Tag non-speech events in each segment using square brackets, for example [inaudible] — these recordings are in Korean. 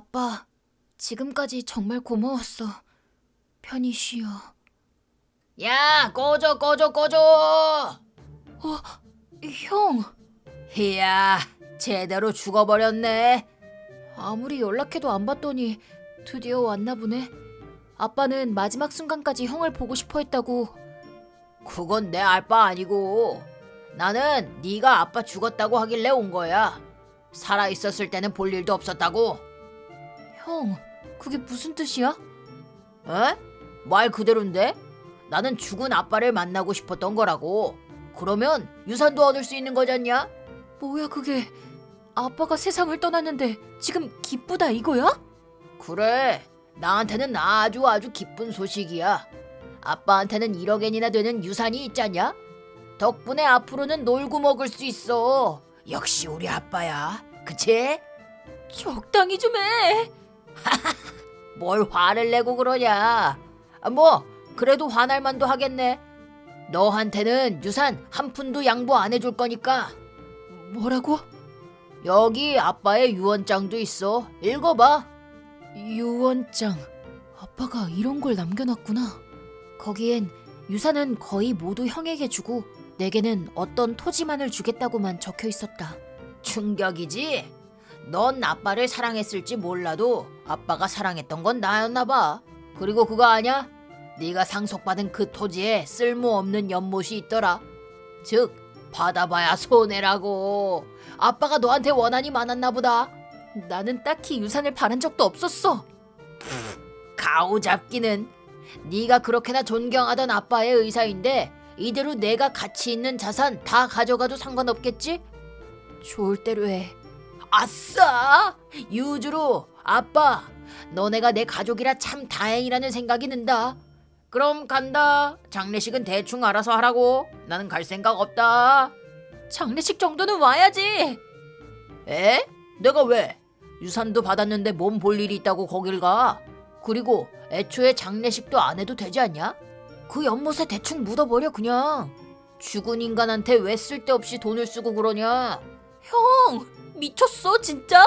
아빠, 지금까지 정말 고마웠어. 편히 쉬어. 야, 꺼져, 꺼져, 꺼져! 형, 이야, 제대로 죽어버렸네. 아무리 연락해도 안 받더니 드디어 왔나 보네. 아빠는 마지막 순간까지 형을 보고 싶어 했다고. 그건 내 알 바 아니고 나는 네가 아빠 죽었다고 하길래 온 거야. 살아 있었을 때는 볼 일도 없었다고. 형, 그게 무슨 뜻이야? 에? 말 그대로인데? 나는 죽은 아빠를 만나고 싶었던 거라고. 그러면 유산도 얻을 수 있는 거잖냐? 뭐야 그게? 아빠가 세상을 떠났는데 지금 기쁘다 이거야? 그래. 나한테는 아주 아주 기쁜 소식이야. 아빠한테는 1억엔이나 되는 유산이 있잖냐? 덕분에 앞으로는 놀고 먹을 수 있어. 역시 우리 아빠야. 그치? 적당히 좀 해. [laughs] 뭘 화를 내고 그러냐? 아, 뭐 그래도 화날 만도 하겠네. 너한테는 유산 한 푼도 양보 안 해줄 거니까 뭐라고? 여기 아빠의 유언장도 있어. 읽어봐. 유언장. 아빠가 이런 걸 남겨놨구나. 거기엔 유산은 거의 모두 형에게 주고 내게는 어떤 토지만을 주겠다고만 적혀 있었다. 충격이지? 넌 아빠를 사랑했을지 몰라도 아빠가 사랑했던 건 나였나 봐. 그리고 그거 아냐? 네가 상속받은 그 토지에 쓸모없는 연못이 있더라. 즉 받아봐야 손해라고. 아빠가 너한테 원한이 많았나 보다. 나는 딱히 유산을 바란 적도 없었어. 가오잡기는 네가 그렇게나 존경하던 아빠의 의사인데 이대로 내가 가치 있는 자산 다 가져가도 상관없겠지? 좋을 대로 해. 아싸! 유주로 아빠 너네가 내 가족이라 참 다행이라는 생각이 든다. 그럼 간다. 장례식은 대충 알아서 하라고. 나는 갈 생각 없다. 장례식 정도는 와야지. 에? 내가 왜? 유산도 받았는데 몸볼 일이 있다고 거길 가? 그리고 애초에 장례식도 안 해도 되지 않냐? 그 연못에 대충 묻어버려 그냥. 죽은 인간한테 왜 쓸데없이 돈을 쓰고 그러냐? 형, 미쳤어 진짜?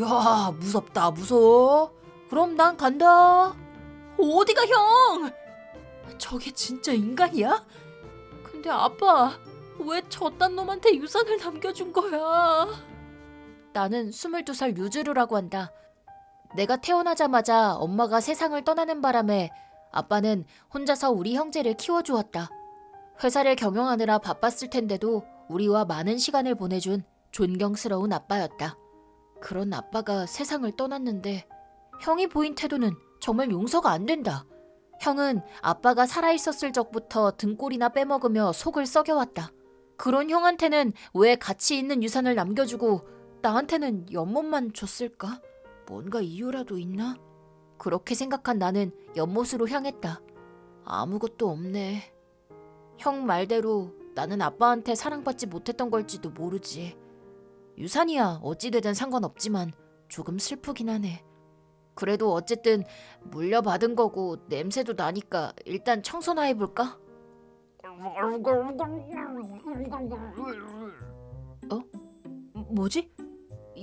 야 무섭다 무서워. 그럼 난 간다. 어디가 형? 저게 진짜 인간이야? 근데 아빠 왜 저딴 놈한테 유산을 남겨준 거야? 나는 22살 유주루라고 한다. 내가 태어나자마자 엄마가 세상을 떠나는 바람에 아빠는 혼자서 우리 형제를 키워주었다. 회사를 경영하느라 바빴을 텐데도 우리와 많은 시간을 보내준 존경스러운 아빠였다. 그런 아빠가 세상을 떠났는데 형이 보인 태도는 정말 용서가 안 된다. 형은 아빠가 살아있었을 적부터 등골이나 빼먹으며 속을 썩여왔다. 그런 형한테는 왜 가치 있는 유산을 남겨주고 나한테는 연못만 줬을까? 뭔가 이유라도 있나? 그렇게 생각한 나는 연못으로 향했다. 아무것도 없네. 형 말대로 나는 아빠한테 사랑받지 못했던 걸지도 모르지. 유산이야 어찌되든 상관없지만 조금 슬프긴 하네. 그래도 어쨌든 물려받은 거고 냄새도 나니까 일단 청소나 해볼까? 어? 뭐지?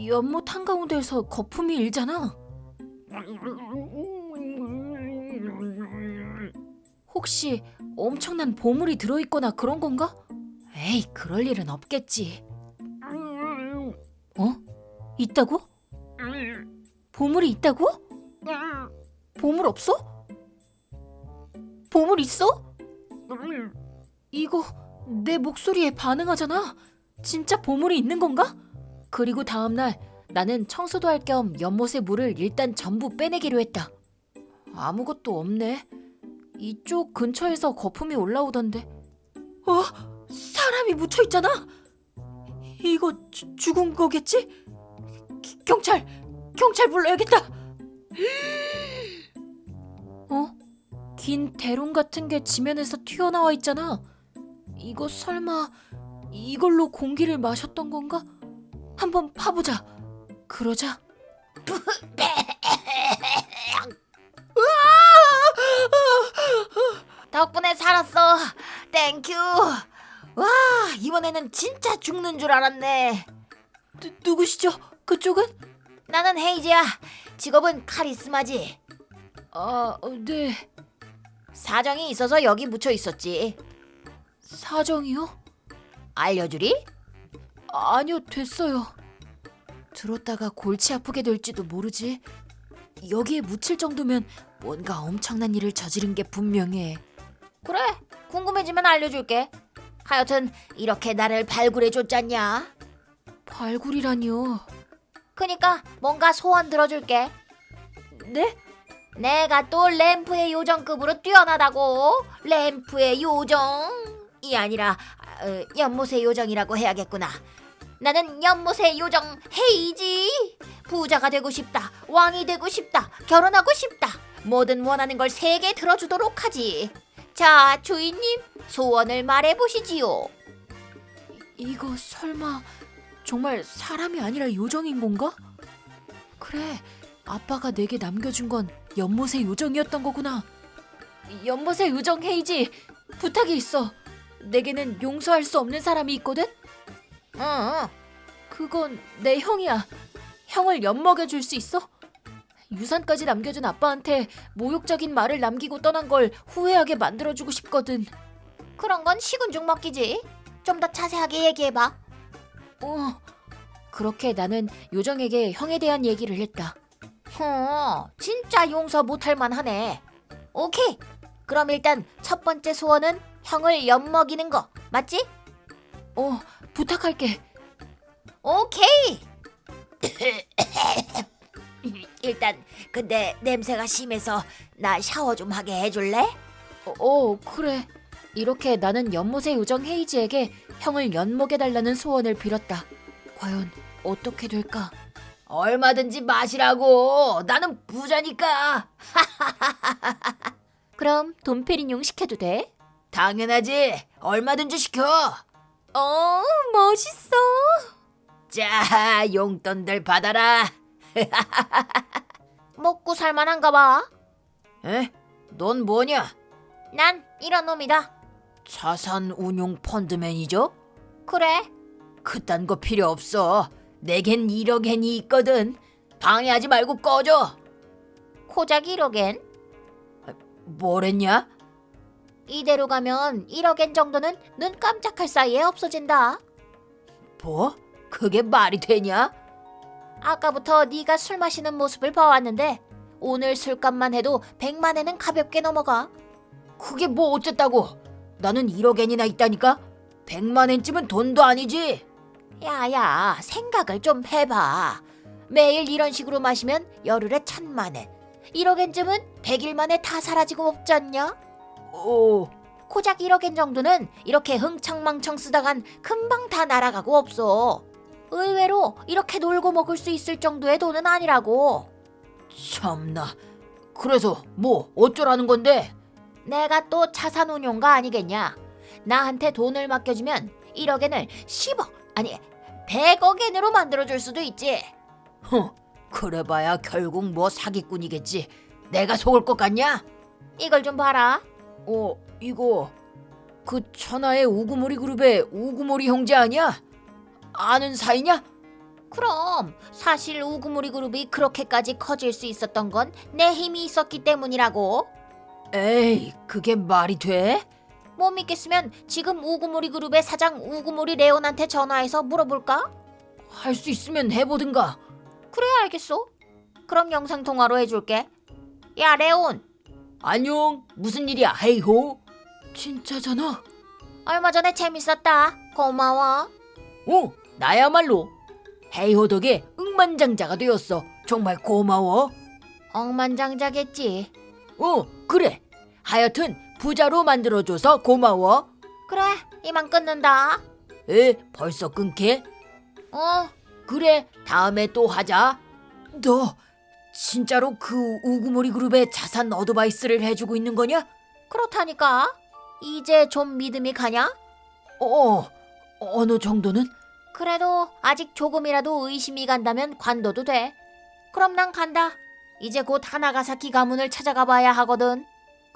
연못 한가운데에서 거품이 일잖아. 혹시 엄청난 보물이 들어있거나 그런 건가? 에이, 그럴 일은 없겠지. 어? 있다고? 보물이 있다고? 보물 없어? 보물 있어? 이거 내 목소리에 반응하잖아. 진짜 보물이 있는 건가? 그리고 다음날 나는 청소도 할 겸 연못의 물을 일단 전부 빼내기로 했다. 아무것도 없네. 이쪽 근처에서 거품이 올라오던데. 어? 사람이 묻혀 있잖아. 이거 주- 죽은 거겠지? 기- 경찰, 경찰 불러야겠다. 어? 긴 대롱 같은 게 지면에서 튀어나와 있잖아. 이거 설마 이걸로 공기를 마셨던 건가? 한번 파보자. 그러자. [laughs] 덕분에 살았어. 땡큐. 와 이번에는 진짜 죽는 줄 알았네. 누, 누구시죠? 그쪽은? 나는 헤이지야. 직업은 카리스마지. 아, 네. 사정이 있어서 여기 묻혀 있었지. 사정이요? 알려주리? 아니요, 됐어요. 들었다가 골치 아프게 될지도 모르지. 여기에 묻힐 정도면 뭔가 엄청난 일을 저지른 게 분명해. 그래. 궁금해지면 알려줄게. 하여튼 이렇게 나를 발굴해 줬잖냐. 발굴이라니요. 그니까 뭔가 소원 들어줄게. 네? 내가 또 램프의 요정급으로 뛰어나다고. 램프의 요정이 아니라 어, 연못의 요정이라고 해야겠구나. 나는 연못의 요정 헤이지. 부자가 되고 싶다. 왕이 되고 싶다. 결혼하고 싶다. 뭐든 원하는 걸 세 개 들어주도록 하지. 자, 주인님, 소원을 말해 보시지요. 이거 설마 정말 사람이 아니라 요정인 건가? 그래, 아빠가 내게 남겨준 건 연못의 요정이었던 거구나. 연못의 요정 헤이지, 부탁이 있어. 내게는 용서할 수 없는 사람이 있거든. 응. 그건 내 형이야. 형을 엿먹여 줄 수 있어? 유산까지 남겨준 아빠한테 모욕적인 말을 남기고 떠난 걸 후회하게 만들어주고 싶거든. 그런 건 식은 죽 먹기지. 좀 더 자세하게 얘기해봐. 어. 그렇게 나는 요정에게 형에 대한 얘기를 했다. 어, 진짜 용서 못할 만하네. 오케이. 그럼 일단 첫 번째 소원은 형을 엿먹이는 거 맞지? 어, 부탁할게. 오케이. [coughs] 일단 근데 냄새가 심해서 나 샤워 좀 하게 해줄래? 어, 어, 그래. 이렇게 나는 연못의 요정 헤이지에게 형을 연목해달라는 소원을 빌었다. 과연 어떻게 될까? 얼마든지 마시라고. 나는 부자니까. [laughs] 그럼 돈페리뇽 시켜도 돼? 당연하지. 얼마든지 시켜. 어, 멋있어. 자, 용돈들 받아라. [laughs] 먹고 살만한가 봐. 에? 넌 뭐냐? 난 이런 놈이다. 자산 운용 펀드 매니저? 그래. 그딴 거 필요 없어. 내겐 1억 엔이 있거든. 방해하지 말고 꺼져. 고작 1억엔? 뭐랬냐? 이대로 가면 1억엔 정도는 눈 깜짝할 사이에 없어진다. 뭐? 그게 말이 되냐? 아까부터 네가 술 마시는 모습을 봐왔는데 오늘 술값만 해도 100만 엔은 가볍게 넘어가. 그게 뭐 어쨌다고? 나는 1억엔이나 있다니까? 100만엔쯤은 돈도 아니지. 야야, 생각을 좀 해봐. 매일 이런 식으로 마시면 열흘에 천만엔. 1억엔쯤은 100일 만에 다 사라지고 없잖냐? 오. 고작 1억엔 정도는 이렇게 흥청망청 쓰다간 금방 다 날아가고 없어. 의외로 이렇게 놀고 먹을 수 있을 정도의 돈은 아니라고. 참나. 그래서 뭐 어쩌라는 건데? 내가 또 자산 운용가 아니겠냐? 나한테 돈을 맡겨주면 1억엔을 10억 아니 100억엔으로 만들어줄 수도 있지. 흥, 그래봐야 결국 뭐 사기꾼이겠지. 내가 속을 것 같냐? 이걸 좀 봐라. 어, 이거 그 천하의 우구모리 그룹의 우구모리 형제 아니야? 아는 사이냐? 그럼 사실 우구모리 그룹이 그렇게까지 커질 수 있었던 건 내 힘이 있었기 때문이라고. 에이, 그게 말이 돼? 못 믿겠으면 지금 우구모리 그룹의 사장 우구모리 레온한테 전화해서 물어볼까? 할 수 있으면 해보든가. 그래 알겠어. 그럼 영상 통화로 해줄게. 야 레온. 안녕. 무슨 일이야? 헤이호. 진짜잖아. 얼마 전에 재밌었다. 고마워. 오, 나야말로. 헤이호 덕에 억만장자가 되었어. 정말 고마워. 억만장자겠지. 어, 그래. 하여튼 부자로 만들어줘서 고마워. 그래, 이만 끊는다. 에, 벌써 끊게? 어, 그래. 다음에 또 하자. 너 진짜로 그 우구모리 그룹의 자산 어드바이스를 해주고 있는 거냐? 그렇다니까. 이제 좀 믿음이 가냐? 어, 어느 정도는? 그래도 아직 조금이라도 의심이 간다면 관둬도 돼. 그럼 난 간다. 이제 곧 하나가사키 가문을 찾아가 봐야 하거든.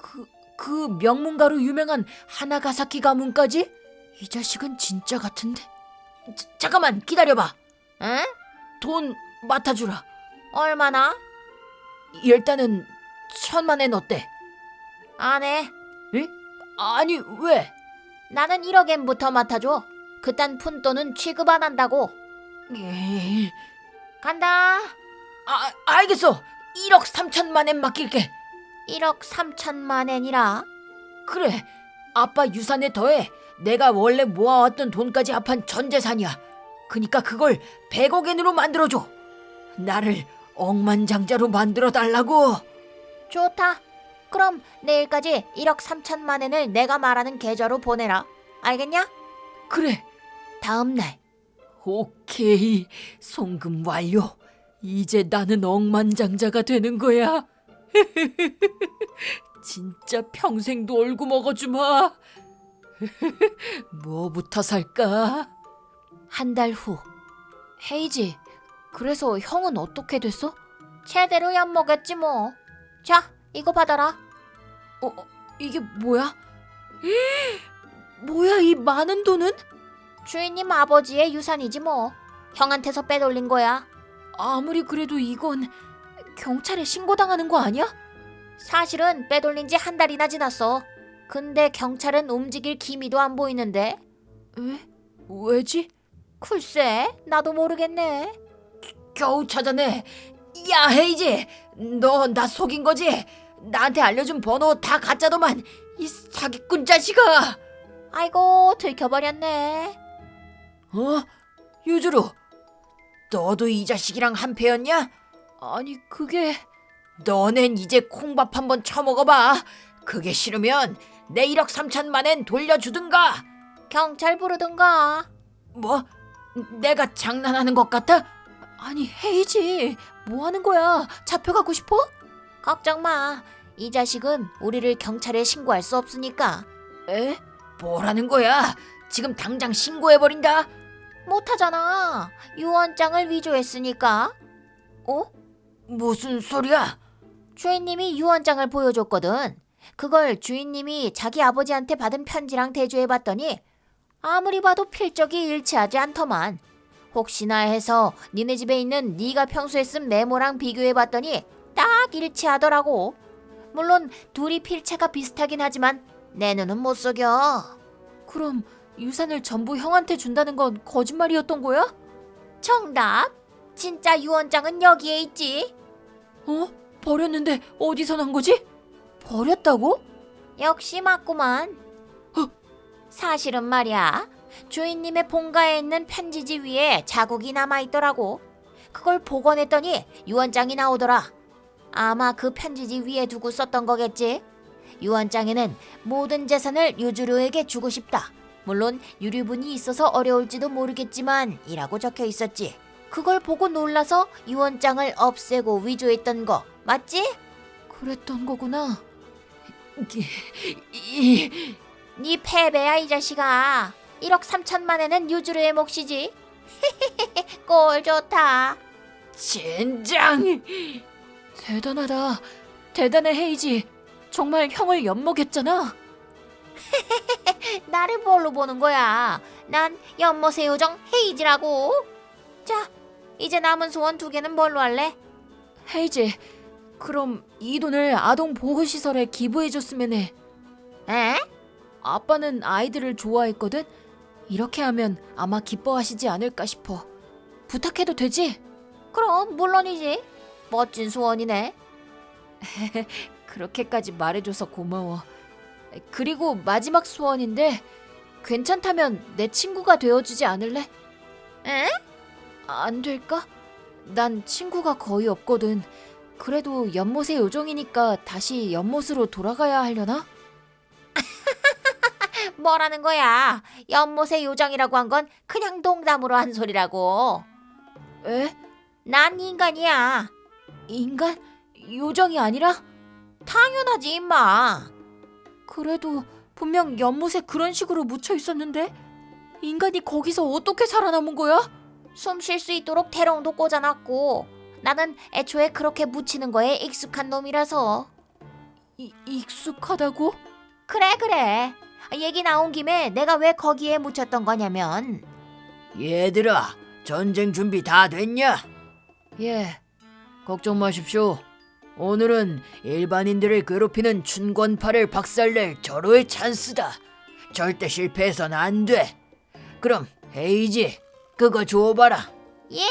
그, 그 명문가로 유명한 하나가사키 가문까지? 이 자식은 진짜 같은데. 자, 잠깐만 기다려봐. 응? 돈 맡아주라. 얼마나? 일단은 천만엔 어때? 안 해. 아니 왜? 나는 1억엔부터 맡아줘. 그딴 푼돈은 취급 안 한다고. 에이, 간다. 아 알겠어. 1억 3천만엔 맡길게. 1억 3천만 엔이라. 그래. 아빠 유산에 더해 내가 원래 모아왔던 돈까지 합한 전 재산이야. 그니까 그걸 100억 엔으로 만들어줘. 나를 억만장자로 만들어 달라고. 좋다. 그럼 내일까지 1억 3천만 엔을 내가 말하는 계좌로 보내라. 알겠냐? 그래. 다음 날. 오케이. 송금 완료. 이제 나는 억만장자가 되는 거야. [laughs] 진짜 평생 놀고 먹어주마. [laughs] 뭐부터 살까? 한 달 후. 헤이지, 그래서 형은 어떻게 됐어? 제대로 엿먹였지 뭐. 자, 이거 받아라. 어, 어, 이게 뭐야? [gasps] 뭐야 이 많은 돈은? 주인님 아버지의 유산이지 뭐. 형한테서 빼돌린 거야. 아무리 그래도 이건 경찰에 신고당하는 거 아니야? 사실은 빼돌린 지 한 달이나 지났어. 근데 경찰은 움직일 기미도 안 보이는데. 왜? 왜지? 글쎄, 나도 모르겠네. 겨우 찾아내. 야 헤이지, 너 나 속인 거지? 나한테 알려준 번호 다 가짜더만 이 사기꾼 자식아. 아이고, 들켜버렸네. 어? 유주루, 너도 이 자식이랑 한패였냐? 아니 그게 너넨 이제 콩밥 한번 처먹어봐. 그게 싫으면 내 1억 3천만엔 돌려주든가. 경찰 부르든가. 뭐? 내가 장난하는 것 같아? 아니 헤이지 뭐 하는 거야? 잡혀가고 싶어? 걱정 마. 이 자식은 우리를 경찰에 신고할 수 없으니까. 에? 뭐라는 거야? 지금 당장 신고해버린다. 못하잖아. 유언장을 위조했으니까. 어? 무슨 소리야? 주인님이 유언장을 보여줬거든. 그걸 주인님이 자기 아버지한테 받은 편지랑 대조해 봤더니 아무리 봐도 필적이 일치하지 않더만. 혹시나 해서 니네 집에 있는 네가 평소에 쓴 메모랑 비교해 봤더니 딱 일치하더라고. 물론 둘이 필체가 비슷하긴 하지만 내 눈은 못 속여. 그럼 유산을 전부 형한테 준다는 건 거짓말이었던 거야? 정답. 진짜 유언장은 여기에 있지. 어? 버렸는데 어디서 난 거지? 버렸다고? 역시 맞구만. 사실은 말이야. 주인님의 본가에 있는 편지지 위에 자국이 남아 있더라고. 그걸 복원했더니 유언장이 나오더라. 아마 그 편지지 위에 두고 썼던 거겠지. 유언장에는 모든 재산을 유주료에게 주고 싶다. 물론 유류분이 있어서 어려울지도 모르겠지만 이라고 적혀 있었지. 그걸 보고 놀라서 유언장을 없애고 위조했던 거 맞지? 그랬던 거구나. 이, 이, 네 패배야 이 자식아. 1억 3천만에는 유주르의 몫이지. [laughs] 꼴 좋다. 젠장! 대단하다. 대단해 헤이지. 정말 형을 엿먹였잖아. [laughs] 나를 뭘로 보는 거야? 난 연못의 요정 헤이지라고. 자, 이제 남은 소원 두 개는 뭘로 할래? 헤이지, 그럼 이 돈을 아동 보호시설에 기부해줬으면 해. 에? 아빠는 아이들을 좋아했거든. 이렇게 하면 아마 기뻐하시지 않을까 싶어. 부탁해도 되지? 그럼 물론이지. 멋진 소원이네. [laughs] 그렇게까지 말해줘서 고마워. 그리고 마지막 소원인데 괜찮다면 내 친구가 되어주지 않을래? 에? 안 될까? 난 친구가 거의 없거든. 그래도 연못의 요정이니까 다시 연못으로 돌아가야 하려나? [laughs] 뭐라는 거야? 연못의 요정이라고 한 건 그냥 농담으로 한 소리라고. 에? 난 인간이야. 인간? 요정이 아니라? 당연하지 임마. 그래도 분명 연못에 그런 식으로 묻혀 있었는데 인간이 거기서 어떻게 살아남은 거야? 숨 쉴 수 있도록 대롱도 꽂아놨고 나는 애초에 그렇게 묻히는 거에 익숙한 놈이라서 이, 익숙하다고? 그래 그래 얘기 나온 김에 내가 왜 거기에 묻혔던 거냐면 얘들아, 전쟁 준비 다 됐냐? 예. 걱정 마십시오. 오늘은 일반인들을 괴롭히는 춘권파를 박살낼 절호의 찬스다. 절대 실패해선 안 돼. 그럼 헤이지, 그거 줘봐라. 예.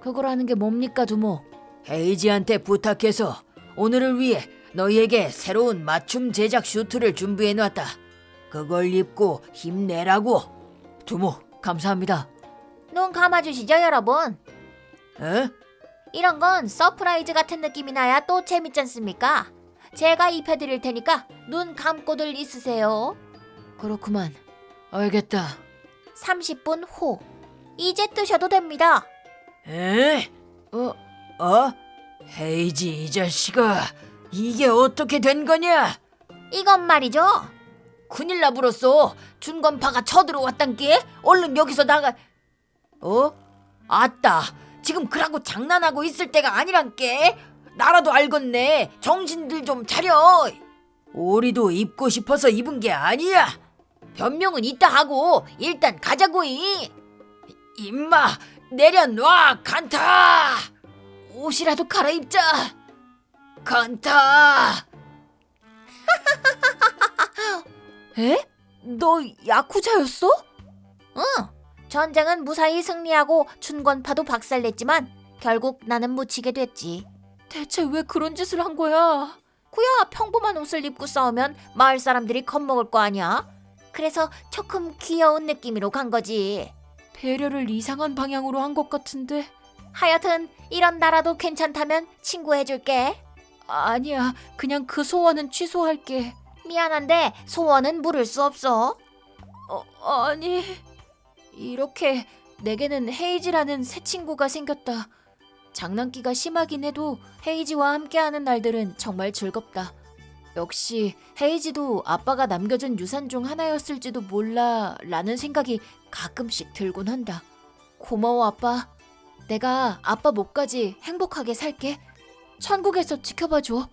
그거라는 게 뭡니까, 두모? 헤이지한테 부탁해서 오늘을 위해 너희에게 새로운 맞춤 제작 슈트를 준비해놨다. 그걸 입고 힘내라고. 두모, 감사합니다. 눈 감아주시죠, 여러분. 에? 이런 건 서프라이즈 같은 느낌이 나야 또 재밌지 않습니까? 제가 입혀드릴 테니까 눈 감고들 있으세요. 그렇구만. 알겠다. 30분 후. 이제 뜨셔도 됩니다. 에? 어? 어? 헤이지 이 자식아, 이게 어떻게 된 거냐? 이건 말이죠. 큰일 나불었어. 준건파가 쳐들어왔단께. 얼른 여기서 나가. 어? 아따. 지금 그러고 장난하고 있을 때가 아니란께. 나라도 알겠네. 정신들 좀 차려. 오리도 입고 싶어서 입은 게 아니야. 변명은 이따 하고 일단 가자고이. 임마 내려놔 간타. 옷이라도 갈아입자. 간타. [laughs] 에? 너 야쿠자였어? 응. 전쟁은 무사히 승리하고 춘권파도 박살냈지만 결국 나는 묻히게 됐지. 대체 왜 그런 짓을 한 거야? 구야 평범한 옷을 입고 싸우면 마을 사람들이 겁먹을 거 아니야? 그래서 조금 귀여운 느낌으로 간 거지. 배려를 이상한 방향으로 한 것 같은데. 하여튼 이런 나라도 괜찮다면 친구해줄게. 아니야, 그냥 그 소원은 취소할게. 미안한데 소원은 물을 수 없어. 어, 아니 이렇게 내게는 헤이지라는 새 친구가 생겼다. 장난기가 심하긴 해도 헤이지와 함께하는 날들은 정말 즐겁다. 역시 헤이지도 아빠가 남겨준 유산 중 하나였을지도 몰라 라는 생각이 가끔씩 들곤 한다. 고마워 아빠. 내가 아빠 목까지 행복하게 살게. 천국에서 지켜봐줘.